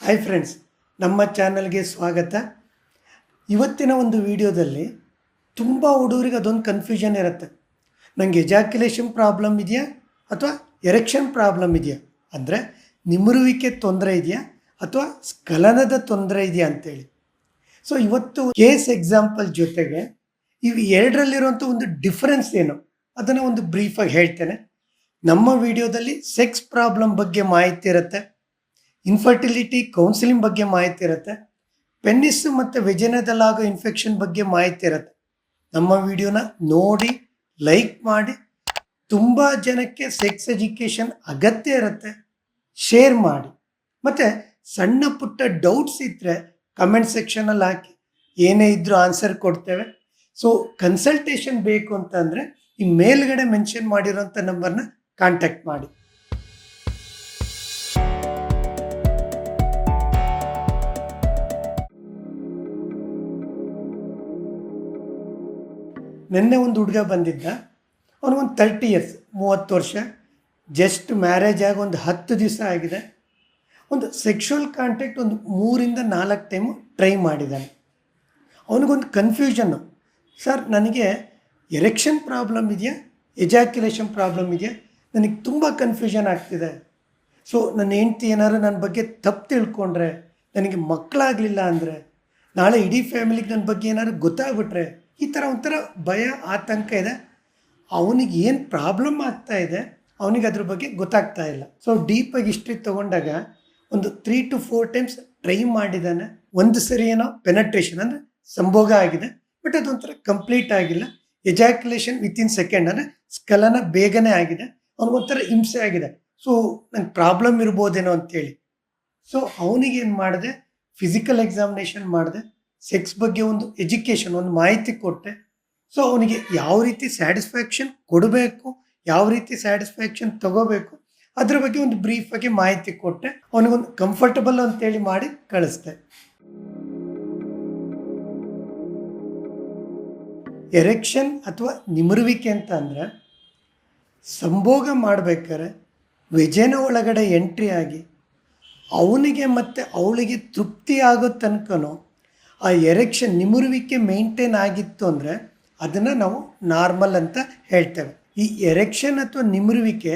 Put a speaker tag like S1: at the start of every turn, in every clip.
S1: Hi friends ನಮ್ಮ ಚಾನಲ್ಗೆ ಸ್ವಾಗತ. ಇವತ್ತಿನ ಒಂದು ವಿಡಿಯೋದಲ್ಲಿ ತುಂಬ ಹುಡುಗರಿಗೆ ಅದೊಂದು ಕನ್ಫ್ಯೂಷನ್ ಇರುತ್ತೆ. ನನಗೆ ಎಜಾಕ್ಯುಲೇಷನ್ ಪ್ರಾಬ್ಲಮ್ ಇದೆಯಾ ಅಥವಾ ಎರೆಕ್ಷನ್ ಪ್ರಾಬ್ಲಮ್ ಇದೆಯಾ? ಅಂದರೆ ನಿಮರುವಿಕೆ ತೊಂದರೆ ಇದೆಯಾ ಅಥವಾ ಸ್ಖಲನದ ತೊಂದರೆ ಇದೆಯಾ ಅಂತೇಳಿ. ಸೊ ಇವತ್ತು ಕೇಸ್ ಎಕ್ಸಾಂಪಲ್ ಜೊತೆಗೆ ಇವು ಎರಡರಲ್ಲಿರುವಂಥ ಒಂದು ಡಿಫರೆನ್ಸ್ ಏನು? ಅದನ್ನು ಒಂದು ಬ್ರೀಫಾಗಿ ಹೇಳ್ತೇನೆ. ನಮ್ಮ ವಿಡಿಯೋದಲ್ಲಿ ಸೆಕ್ಸ್ ಪ್ರಾಬ್ಲಮ್ ಬಗ್ಗೆ ಮಾಹಿತಿ ಇರುತ್ತೆ. ಇನ್ಫರ್ಟಿಲಿಟಿ ಕೌನ್ಸಿಲಿಂಗ್ ಬಗ್ಗೆ ಮಾಹಿತಿ ಇರುತ್ತೆ. ಪೆನ್ನಿಸ್ ಮತ್ತು ವ್ಯಜನದಲ್ಲಾಗೋ ಇನ್ಫೆಕ್ಷನ್ ಬಗ್ಗೆ ಮಾಹಿತಿ ಇರುತ್ತೆ. ನಮ್ಮ ವಿಡಿಯೋನ ನೋಡಿ ಲೈಕ್ ಮಾಡಿ, ತುಂಬ ಜನಕ್ಕೆ ಸೆಕ್ಸ್ ಎಜುಕೇಷನ್ ಅಗತ್ಯ ಇರುತ್ತೆ. ಶೇರ್ ಮಾಡಿ. ಮತ್ತು ಸಣ್ಣ ಪುಟ್ಟ ಡೌಟ್ಸ್ ಇದ್ದರೆ ಕಮೆಂಟ್ ಸೆಕ್ಷನಲ್ಲಿ ಹಾಕಿ. ಏನೇ ಇದ್ದರೂ ಆನ್ಸರ್ ಕೊಡ್ತೇವೆ. ಸೊ ಕನ್ಸಲ್ಟೇಷನ್ ಬೇಕು ಅಂತಂದರೆ ಈ ಮೇಲ್ಗಡೆ ಮೆನ್ಷನ್ ಮಾಡಿರೋಂಥ ನಂಬರ್ನ ಕಾಂಟ್ಯಾಕ್ಟ್ ಮಾಡಿ. ನಿನ್ನೆ ಒಂದು ಹುಡುಗ ಬಂದಿದ್ದ. ಅವನಿಗೊಂದು ತರ್ಟಿ ಇಯರ್ಸ್ ಮೂವತ್ತು ವರ್ಷ. ಜಸ್ಟ್ ಮ್ಯಾರೇಜ್ ಆಗಿ ಒಂದು ಹತ್ತು ದಿವಸ ಆಗಿದೆ. ಒಂದು ಸೆಕ್ಷುವಲ್ ಕಾಂಟ್ಯಾಕ್ಟ್ ಒಂದು ಮೂರಿಂದ ನಾಲ್ಕು ಟೈಮು ಟ್ರೈ ಮಾಡಿದ್ದಾನೆ. ಅವನಿಗೊಂದು ಕನ್ಫ್ಯೂಷನ್ನು ಸರ್ ನನಗೆ ಎರೆಕ್ಷನ್ ಪ್ರಾಬ್ಲಮ್ ಇದೆಯಾ? ಎಜಾಕ್ಯುಲೇಷನ್ ಪ್ರಾಬ್ಲಮ್ ಇದೆಯಾ? ನನಗೆ ತುಂಬ ಕನ್ಫ್ಯೂಷನ್ ಆಗ್ತಿದೆ. ಸೊ ನನ್ನ ಹೆಂಡ್ತಿ ಏನಾದ್ರು ನನ್ನ ಬಗ್ಗೆ ತಪ್ಪು ತಿಳ್ಕೊಂಡ್ರೆ, ನನಗೆ ಮಕ್ಕಳಾಗಲಿಲ್ಲ ಅಂದರೆ, ನಾಳೆ ಇಡೀ ಫ್ಯಾಮಿಲಿಗೆ ನನ್ನ ಬಗ್ಗೆ ಏನಾದ್ರು ಗೊತ್ತಾಗ್ಬಿಟ್ರೆ ಈ ಥರ ಒಂಥರ ಭಯ, ಆತಂಕ ಇದೆ. ಅವನಿಗೆ ಏನು ಪ್ರಾಬ್ಲಮ್ ಆಗ್ತಾ ಇದೆ, ಅವನಿಗೆ ಅದ್ರ ಬಗ್ಗೆ ಗೊತ್ತಾಗ್ತಾ ಇಲ್ಲ. ಸೊ ಡೀಪಾಗಿ ಹಿಸ್ಟ್ರಿ ತೊಗೊಂಡಾಗ ಒಂದು three two four times try ಮಾಡಿದ್ದಾನೆ. ಒಂದು ಸರಿ ಏನೋ ಪೆನಟ್ರೇಷನ್ ಅಂದರೆ ಸಂಭೋಗ ಆಗಿದೆ. ಬಟ್ ಅದೊಂಥರ ಕಂಪ್ಲೀಟ್ ಆಗಿಲ್ಲ. ಎಜಾಕ್ಯುಲೇಷನ್ ವಿತಿನ್ ಸೆಕೆಂಡ್ ಅಂದರೆ ಸ್ಕಲನ ಬೇಗನೆ ಆಗಿದೆ. ಅವನಿಗೊಂಥರ ಹಿಂಸೆ ಆಗಿದೆ. ಸೊ ನಂಗೆ ಪ್ರಾಬ್ಲಮ್ ಇರ್ಬೋದೇನೋ ಅಂತೇಳಿ. ಸೊ ಅವನಿಗೇನು ಮಾಡಿದೆ? ಫಿಸಿಕಲ್ ಎಕ್ಸಾಮಿನೇಷನ್ ಮಾಡಿದೆ. ಸೆಕ್ಸ್ ಬಗ್ಗೆ ಒಂದು ಎಜುಕೇಷನ್ ಒಂದು ಮಾಹಿತಿ ಕೊಟ್ಟೆ. ಸೊ ಅವನಿಗೆ ಯಾವ ರೀತಿ ಸ್ಯಾಟಿಸ್ಫ್ಯಾಕ್ಷನ್ ಕೊಡಬೇಕು, ಯಾವ ರೀತಿ ಸ್ಯಾಟಿಸ್ಫ್ಯಾಕ್ಷನ್ ತಗೋಬೇಕು, ಅದ್ರ ಬಗ್ಗೆ ಒಂದು ಬ್ರೀಫ್ ಆಗಿ ಮಾಹಿತಿ ಕೊಟ್ಟೆ. ಅವನಿಗೊಂದು ಕಂಫರ್ಟಬಲ್ ಅಂತೇಳಿ ಮಾಡಿ ಕಳಿಸ್ದೆ. ಎರೆಕ್ಷನ್ ಅಥವಾ ನಿಮರುವಿಕೆ ಅಂತ ಅಂದರೆ, ಸಂಭೋಗ ಮಾಡಬೇಕಾದ್ರೆ ವಿಜಯನ ಒಳಗಡೆ ಎಂಟ್ರಿ ಆಗಿ, ಅವನಿಗೆ ಮತ್ತು ಅವಳಿಗೆ ತೃಪ್ತಿ ಆಗೋ ತನಕನೂ ಆ ಎರೆಕ್ಷನ್ ನಿಮುರುವಿಕೆ ಮೇಂಟೈನ್ ಆಗಿತ್ತು ಅಂದರೆ ಅದನ್ನು ನಾವು ನಾರ್ಮಲ್ ಅಂತ ಹೇಳ್ತೇವೆ. ಈ ಎರೆಕ್ಷನ್ ಅಥವಾ ನಿಮರುವಿಕೆ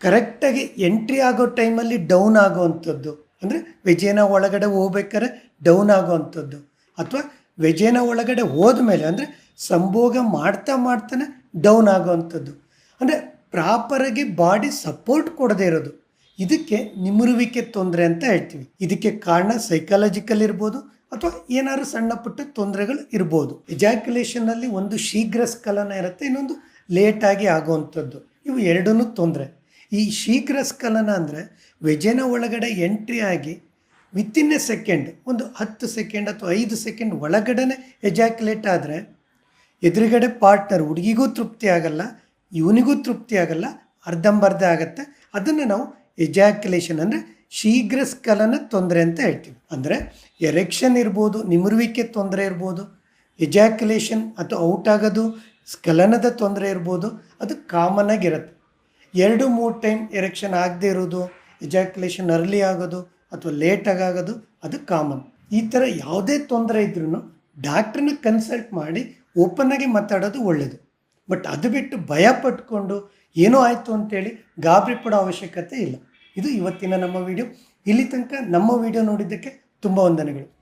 S1: ಕರೆಕ್ಟಾಗಿ ಎಂಟ್ರಿ ಆಗೋ ಟೈಮಲ್ಲಿ ಡೌನ್ ಆಗೋವಂಥದ್ದು. ಅಂದರೆ ವಿಜಯನ ಒಳಗಡೆ ಹೋಗ್ಬೇಕಾದ್ರೆ ಡೌನ್ ಆಗೋವಂಥದ್ದು. ಅಥವಾ ವಿಜಯನ ಒಳಗಡೆ ಹೋದ್ಮೇಲೆ ಅಂದರೆ ಸಂಭೋಗ ಮಾಡ್ತಾ ಮಾಡ್ತಾನೆ ಡೌನ್ ಆಗೋವಂಥದ್ದು. ಅಂದರೆ ಪ್ರಾಪರಾಗಿ ಬಾಡಿ ಸಪೋರ್ಟ್ ಕೊಡದೇ ಇರೋದು. ಇದಕ್ಕೆ ನಿಮುರುವಿಕೆ ತೊಂದರೆ ಅಂತ ಹೇಳ್ತೀವಿ. ಇದಕ್ಕೆ ಕಾರಣ ಸೈಕಾಲಜಿಕಲ್ ಇರ್ಬೋದು ಅಥವಾ ಏನಾದರೂ ಸಣ್ಣ ಪುಟ್ಟ ತೊಂದರೆಗಳು ಇರ್ಬೋದು. ಎಜಾಕ್ಯುಲೇಷನ್ನಲ್ಲಿ ಒಂದು ಶೀಘ್ರ ಸ್ಖಲನ ಇರುತ್ತೆ, ಇನ್ನೊಂದು ಲೇಟಾಗಿ ಆಗುವಂಥದ್ದು. ಇವು ಎರಡೂ ತೊಂದರೆ. ಈ ಶೀಘ್ರ ಸ್ಖಲನ ಅಂದರೆ ವೆಜನ ಒಳಗಡೆ ಎಂಟ್ರಿ ಆಗಿ ವಿತಿನ್ ಎ ಸೆಕೆಂಡ್ ಒಂದು ಹತ್ತು ಸೆಕೆಂಡ್ ಅಥವಾ ಐದು ಸೆಕೆಂಡ್ ಒಳಗಡೆ ಎಜಾಕ್ಯುಲೇಟ್ ಆದರೆ ಎದುರುಗಡೆ ಪಾರ್ಟ್ನರ್ ಹುಡುಗಿಗೂ ತೃಪ್ತಿ ಆಗಲ್ಲ, ಇವನಿಗೂ ತೃಪ್ತಿ ಆಗಲ್ಲ, ಅರ್ಧಂಬರ್ಧ ಆಗುತ್ತೆ. ಅದನ್ನು ನಾವು ಎಜಾಕ್ಯುಲೇಷನ್ ಅಂದರೆ ಶೀಘ್ರ ಸ್ಖಲನ ತೊಂದರೆ ಅಂತ ಹೇಳ್ತೀವಿ. ಅಂದರೆ ಎರೆಕ್ಷನ್ ಇರ್ಬೋದು, ನಿಮರುವಿಕೆ ತೊಂದರೆ ಇರ್ಬೋದು ಎಜಾಕ್ಯುಲೇಷನ್ ಅಥವಾ ಔಟ್ ಆಗೋದು, ಸ್ಖಲನದ ತೊಂದರೆ ಇರ್ಬೋದು, ಅದು ಕಾಮನ್ ಆಗಿರುತ್ತೆ. ಎರಡು, ಮೂರು ಟೈಮ್ ಎರೆಕ್ಷನ್ ಆಗದೇ ಇರೋದು ಎಜಾಕ್ಯುಲೇಷನ್ ಅರ್ಲಿ ಆಗೋದು ಅಥವಾ ಲೇಟಾಗಿ ಆಗೋದು, ಅದು ಕಾಮನ್ ಈ ಥರ ಯಾವುದೇ ತೊಂದರೆ ಇದ್ರೂ ಡಾಕ್ಟ್ರನ್ನ ಕನ್ಸಲ್ಟ್ ಮಾಡಿ ಓಪನ್ ಆಗಿ ಮಾತಾಡೋದು ಒಳ್ಳೆಯದು ಬಟ್ ಅದು ಬಿಟ್ಟು ಭಯ ಪಟ್ಕೊಂಡು ಏನೋ ಆಯಿತು ಅಂತೇಳಿ ಗಾಬರಿ ಪಡೋ ಅವಶ್ಯಕತೆ ಇಲ್ಲ. ಇದು ಇವತ್ತಿನ ನಮ್ಮ ವಿಡಿಯೋ ಇಲ್ಲಿ ತನಕ ನಮ್ಮ ವಿಡಿಯೋ ನೋಡಿದ್ದಕ್ಕೆ ತುಂಬ ವಂದನೆಗಳು.